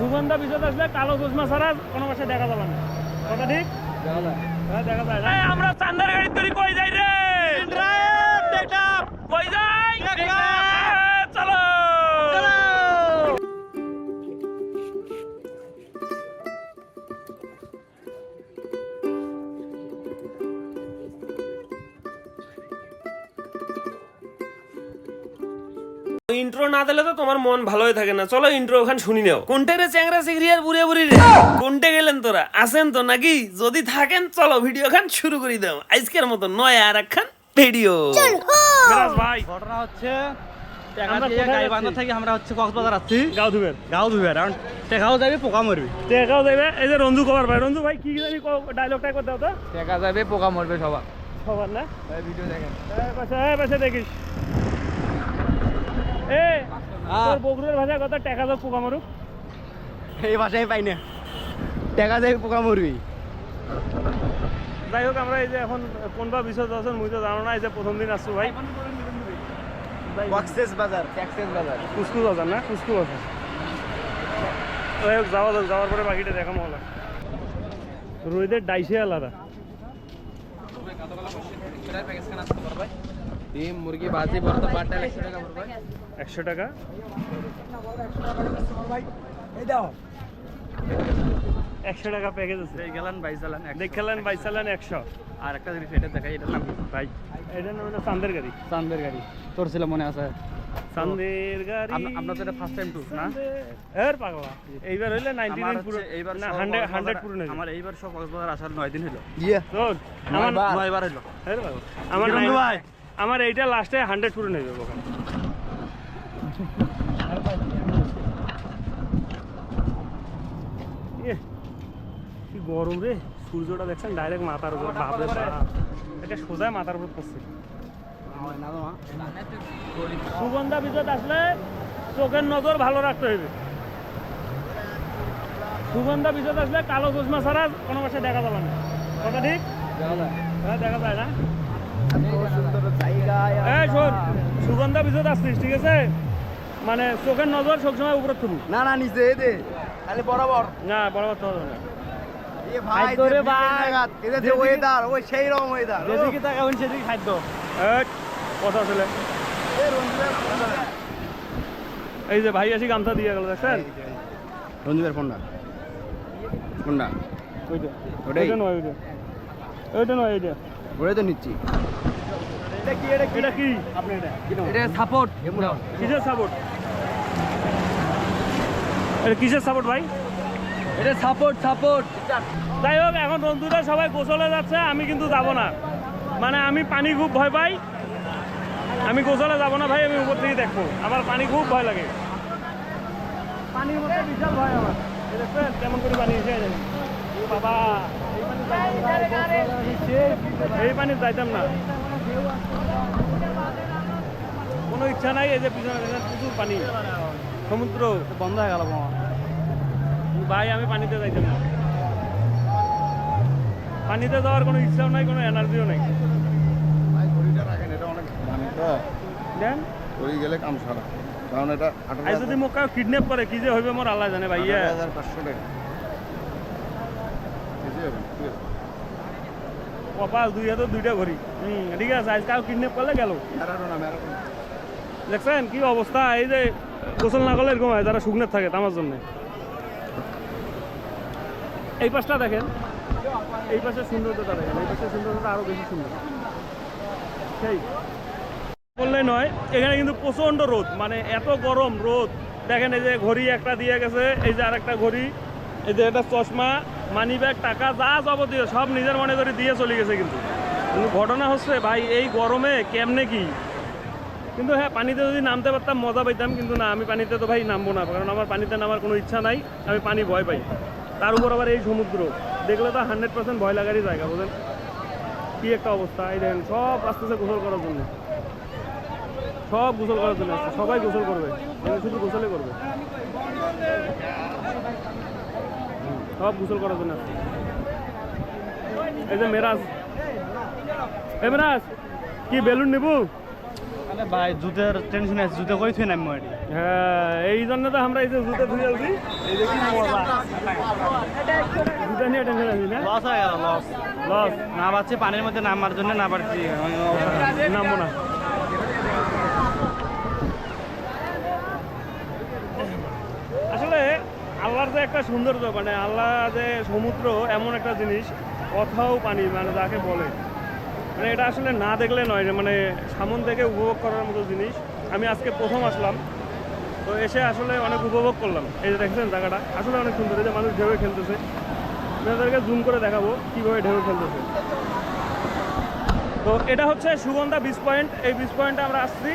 সুগন্ধা বিষয় আসলে কালো চশমা ছাড়া কোনো পাশে দেখা যাবে না। কথা ঠিক? হ্যাঁ দেখা যায় আমরা চান্দার গাড়ি তৈরি কই যাই রে? ইন্ট্রো না দিলে তো তোমার মন ভালোই থাকে না। চলো ইন্ট্রো ওখান শুনি নাও। কোনটে রে চ্যাংরা চিংড়ি আর বুড়ে বুড়ি রে? কোনটে গেলেন তোরা? আছেন তো নাকি? যদি থাকেন চলো ভিডিও খান শুরু করে দাও। আজকের মতো নয় আর একখান ভিডিও। ভাই। ঘটনা হচ্ছে আমরা? থেকে হচ্ছে কক্সবাজার আসছি। গাও গাও ধুবে কারণ টেকাও যাবে পোকা মরবি। এই যে রঞ্জু কবার ভাই। রঞ্জু ভাই কি জানি ডায়লগটা একবার দাও টেকা যাবে পোকা মরবে সবার। না? ভিডিও দেখেন। পাশে দেখিস। তোর বগুড়ের ভাষায় কথা টাকা দাও পোকা মারুক এই ভাষায় পাই না। টেকা যাবে পোকা মরবি যাই হোক আমরা এই যে এখন কোনবা বিষয় আছেন মুই তো জানো না এই যে প্রথম দিন আসছো ভাই। কক্সেস বাজার কক্সেস বাজার। কুসকুস আছেন না? কুসকুস আছেন যাই হোক যাওয়া যাক যাওয়ার পরে বাকিটা দেখানো হলো। রোহিতের ডাইসে আলাদা। ডিম মুরগি বাজি ভর্তা বাটা একশো টাকা পড়বে। একশো টাকা? একশো টাকা প্যাকেজ আছে। এই গেলান বাইশ চালান দেখলেন বাইশ চালান একশো। আর একটা জিনিস এটা দেখাই এটার নাম ভাই এটার নাম হলো চান্দের গাড়ি। চান্দের গাড়ি। তোর ছিল মনে আছে? চান্দের গাড়ি। আপ- আপনার তো এটা ফার্স্ট টাইম ট্যুর না? এর পাগলা। এইবার হইলে নাইনটি আমার নাইন পুরো এইবার না সব হান্ড্রেড কক্সবাজার- হান্ড্রেড পুরো নেই আমার এইবার সব কক্সবাজার আসার নয় দিন হলো। শোন, আমার নয়বার হলো। এর পাগলা। আমার ভাই? আমার এইটা লাস্টে হান্ড্রেড পুরো নেবে ওখানে ইয়ে, কি গরম রে। সূর্যটা দেখছেন? ডাইরেক্ট মাথার উপর বাপ। এটা সোজা মাথার উপর পড়ছে। সুগন্ধা বিদ্যুৎ আসলে চোখের নজর ভালো রাখতে হবে। সুগন্ধা বিদ্যুৎ আসলে কালো চশমা ছাড়া কোনো বাসে দেখা যাবে না। কথা ঠিক? হ্যাঁ দেখা যায় না? এই শোন সুগন্ধা বিদ্যুৎ আসছিস ঠিক আছে? মানে চোখের নজর সবসময় উপরে থুবু না না নিচে এই দে। খালি বরাবর। না বরাবর তো না। এ এই, যে ভাই আসি গামছা দিয়ে গেল দেখছেন? রঞ্জুবের ফোনটা। ফোনটা। ওইটা? ওইটা নয় ওইটা। ওইটা নয় এইটা ওরে তো নিচ্ছি। এটা কি এটা এটা কি? আপনি এটা এটা সাপোর্ট কিসের সাপোর্ট এটা কিসের সাপোর্ট ভাই? এটা সাপোর্ট সাপোর্ট যাই হোক এখন বন্ধুরা সবাই গোসলে যাচ্ছে আমি কিন্তু যাব না। মানে আমি পানি খুব ভয় পাই। আমি গোসলে যাব না ভাই আমি উপর থেকে দেখব। আমার পানি খুব ভয় লাগে। পানির মধ্যে বিশাল ভয় আমার। কেমন করে পানি এসে বাবা এই পানি যাইতাম না। কোনো ইচ্ছা নাই এই যে পিছনে প্রচুর পানি। সমুদ্র বন্ধ হয়ে গেল ভাই আমি পানিতে যাইতাম না। পানিতে যাওয়ার কোনো ইচ্ছাও নাই কোনো এনার্জিও নাই। দেন। ঘড়ি গেলে কাম সারা। কারণ এটা যদি মোক কাউ কিডন্যাপ করে কি যে হইবে মোর আল্লাহ জানে ভাই ইয়ে হাজার পাঁচশো টাকা বুঝে যাবেন ঠিক আছে কপাল দুই হাতে দুইটা ঘড়ি হুম ঠিক আছে আজ কাউ কিডন্যাপ করলে গেল। দেখছেন কি অবস্থা এই যে গোসল না করলে এরকম হয় যারা শুকনের থাকে তামার জন্য। এই পাশটা দেখেন। এই পাশে সৌন্দর্যটা দেখেন, এই পাশে সৌন্দর্যটা আরও বেশি সুন্দর সেই। বললে নয় এখানে কিন্তু প্রচণ্ড রোদ মানে এত গরম রোদ দেখেন এই যে ঘড়ি একটা দিয়ে গেছে, এই যে আরেকটা ঘড়ি, এই যে একটা চশমা। মানি ব্যাগ, টাকা, যা যাবতীয় সব নিজের মনে করে দিয়ে চলে গেছে কিন্তু। কিন্তু ঘটনা হচ্ছে, ভাই, এই গরমে কেমনে কি? কিন্তু হ্যাঁ পানিতে যদি নামতে পারতাম, মজা পাইতাম, কিন্তু না, আমি পানিতে তো ভাই নামবো না, কারণ আমার পানিতে নামার কোনো ইচ্ছা নাই, আমি পানি ভয় পাই। তার উপর আবার এই সমুদ্র, দেখলে তো হান্ড্রেড পার্সেন্ট ভয় লাগারই জায়গা বুঝলেন কি একটা অবস্থা, এই দেখেন, সব আস্তে আস্তে গোসল করার জন্য। সব গোসল করার জন্য সবাই গোসল করবে, শুধু গোসলে করবে। সব গোসল করার জন্য আসছে। এই যে মেরাজ। এ মেরাজ কি বেলুন নেবু? ভাই জুতের টেনশন আছে জুতে কই থুই নাম এটি হ্যাঁ এই জন্য তো আমরা এই যে জুতো ধুয়ে আছি। এই যে কি মজা জুতা নিয়ে টেনশন আছি না? লস হয়ে গেল লস লস না পারছি পানির মধ্যে নামার জন্য না পারছি নামবো না আসলে আল্লাহর যে একটা সৌন্দর্য মানে আল্লাহ যে সমুদ্র এমন একটা জিনিস, কথাও পানি মানে যাকে বলে। মানে এটা আসলে না দেখলে নয় মানে সামন থেকে উপভোগ করার মতো জিনিস। আমি আজকে প্রথম আসলাম, তো এসে আসলে অনেক উপভোগ করলাম। এই যে দেখছেন জায়গাটা, আসলে অনেক সুন্দর। এই যে মানুষ ঢেউয়ে খেলতেছে। আপনাদেরকে জুম করে দেখাবো কীভাবে ঢেউ খেলতেছে। তো এটা হচ্ছে সুগন্ধা বিচ পয়েন্ট এই বিচ পয়েন্টে আমরা আসছি।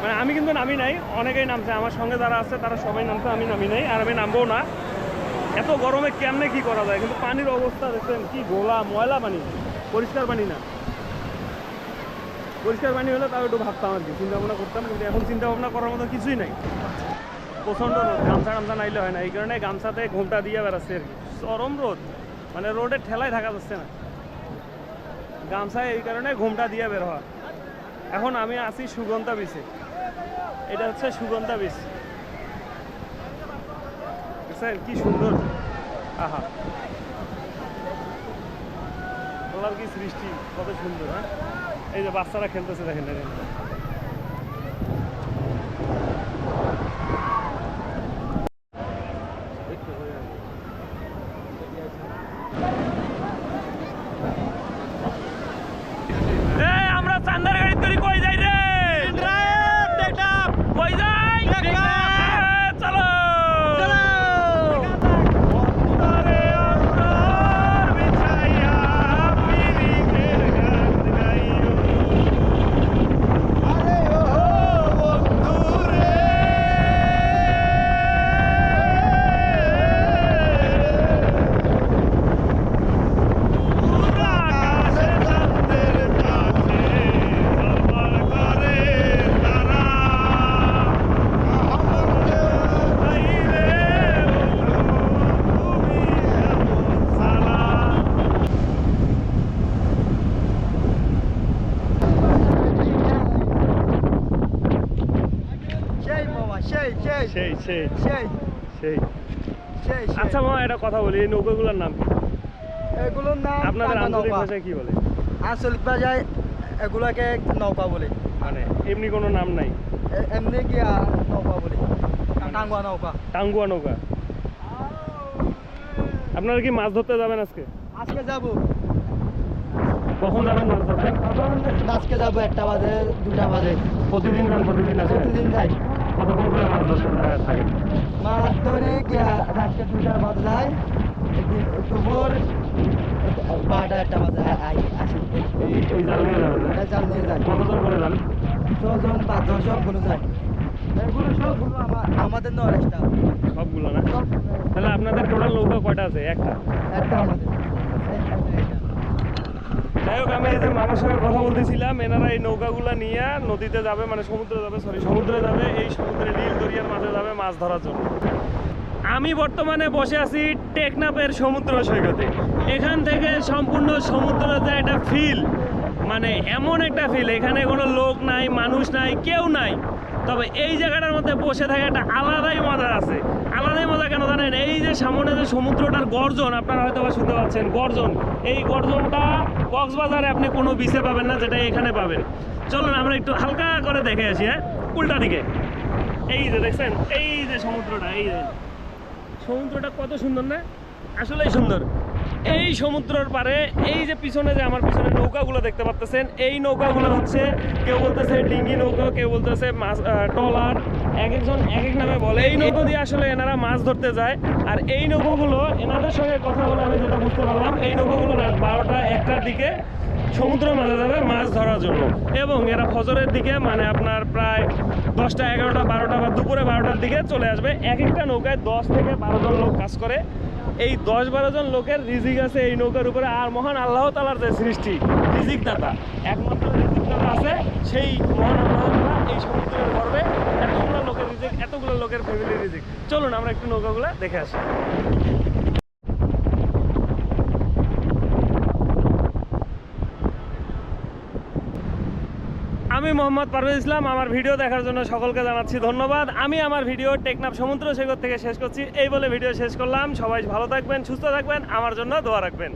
মানে আমি কিন্তু নামি নাই, অনেকেই নামছে, আমার সঙ্গে যারা আছে তারা সবাই নামছে, আমি নামি নাই, আর আমি নামবো না। এত গরমে কেমনে কি করা যায়? কিন্তু পানির অবস্থা দেখছেন, কি গোলা, ময়লা পানি, পরিষ্কার পানি না। পরিষ্কার পানি হলে তাও একটু ভাবতাম আর কি চিন্তা ভাবনা করতাম, কিন্তু এখন চিন্তা ভাবনা করার মতো কিছুই নাই। প্রচণ্ড রোদ, গামছা গামছা নাইলে হয় না, এই কারণে গামছাতে ঘোমটা দিয়ে বেড়াচ্ছে আর কি। চরম রোদ মানে রোডের ঠেলায় থাকা যাচ্ছে না। গামছায় এই কারণে ঘোমটা দিয়ে বের হওয়া। এখন আমি আছি সুগন্ধা বিচে এটা হচ্ছে সুগন্ধা বীজ। স্যার, কি সুন্দর। আহা। আল্লাহর কি সৃষ্টি, কত সুন্দর হ্যাঁ? এই যে বাচ্চারা খেলতেছে, দেখেন দেখেন এই আমরা চান্দার গাড়ি তৈরি কই যাই রে কই যাই চলো অন্তরে অন্তর বিছাইয়া পিরিতের গান গাইও। আকাশে চাঁদের পাশে ঝলমল করে তারা। তাই রে বন্ধু, তুমি এমন ছাড়া। সেই মামা সেই সেই। সেই। সেই। সেই আচ্ছা মামা একটা কথা বলি এই নৌকাগুলোর নাম কি? এগুলোর নাম আপনাদের আঞ্চলিক। ভাষায় কি বলে? আঞ্চলিক ভাষায় এগুলাকে নৌকা বলে। মানে এমনি কোনো নাম নাই? এমনি গিয়া নৌকা বলে। টাঙ্গুয়া নৌকা। টাঙ্গুয়া নৌকা। আপনারা কি মাছ ধরতে যাবেন আজকে? আজকে যাব। কখন যাবেন মাছ ধরতে? আজকে যাব একটা বাজে দুটা বাজে। প্রতিদিন প্রতিদিন প্রতিদিন যাই। কতক্ষণ করে মাছ ধরতে মাছ ধরে রাত্রে দুটার দুপুর বারোটা একটা বাজে। আ- আই- আসি এই এই জাল নিয়ে যাবেন জাল নিয়ে যাই কতজন করে যান ছজন পাঁচজন সবগুলো আমাদের নলেজটা সবগুলো না? তাহলে আপনাদের টোটাল নৌকা কয়টা আছে? একটা। একটা আমাদের। যাই হোক, আমি সঙ্গে কথা বলতেছিলাম। এনারা এই নৌকাগুলো নিয়ে নদীতে যাবে মানে সমুদ্রে যাবে সরি সমুদ্রে যাবে, এই সমুদ্রে মাঝে যাবে মাছ ধরার জন্য। আমি বর্তমানে বসে আছি টেকনাপের সমুদ্র সৈকতে। এখান থেকে সম্পূর্ণ সমুদ্রের যে একটা ফিল মানে এমন একটা ফিল এখানে কোনো লোক নাই, মানুষ নাই, কেউ নাই। তবে এই জায়গাটার মধ্যে বসে থাকে একটা আলাদাই মজা আছে। আলাদাই মজা কেন জানেন? এই যে সামনে যে সমুদ্রটার গর্জন, আপনারা হয়তো বা শুনতে পাচ্ছেন, গর্জন। এই গর্জনটা কক্সবাজারে আপনি কোনো বিচে পাবেন না, যেটা এখানে পাবেন। চলুন, আমরা একটু হালকা করে দেখে আসি হ্যাঁ? উল্টা দিকে। এই যে দেখছেন, এই যে সমুদ্রটা, এই যে। সমুদ্রটা কত সুন্দর না? আসলেই সুন্দর। এই সমুদ্রের পারে এই যে পিছনে যে আমার পিছনে নৌকাগুলো দেখতে পাচ্ছেন এই নৌকাগুলো হচ্ছে কেউ বলতেছে ডিঙ্গি নৌকা কেউ বলতেছে মাছ আহ, ট্রলার এক একজন এক এক নামে বলে। এই নৌকো দিয়ে আসলে এনারা মাছ ধরতে যায়। আর এই নৌকোগুলো এনাদের সঙ্গে কথা বলে আমি যেটা বুঝতে পারলাম এই নৌকোগুলো রাত বারোটা একটার দিকে সমুদ্র মাঝে যাবে মাছ ধরার জন্য। এবং এরা ফজরের দিকে মানে আপনার প্রায় দশটা এগারোটা বারোটা বা দুপুরে বারোটার দিকে চলে আসবে। এক একটা নৌকায় দশ থেকে বারো জন লোক কাজ করে। এই দশ বারো জন লোকের রিজিক আছে এই নৌকার উপরে। আর মহান আল্লাহ তালার যে সৃষ্টি রিজিক দাতা একমাত্র রিজিক দাতা আছে, সেই মহান আল্লাহ তালা এই সমুদ্রের গর্বে এতগুলো লোকের রিজিক, এতগুলো লোকের ফ্যামিলি রিজিক। চলুন আমরা একটু নৌকাগুলো দেখে আসি আমি মোহাম্মদ পারভেজ ইসলাম, আমার ভিডিও দেখার জন্য সকলকে জানাচ্ছি ধন্যবাদ। আমি আমার ভিডিও টেকনাফ সমুদ্র সৈকত থেকে শেষ করছি। এই বলে ভিডিও শেষ করলাম। সবাই ভালো থাকবেন, সুস্থ থাকবেন, আমার জন্য দোয়া রাখবেন।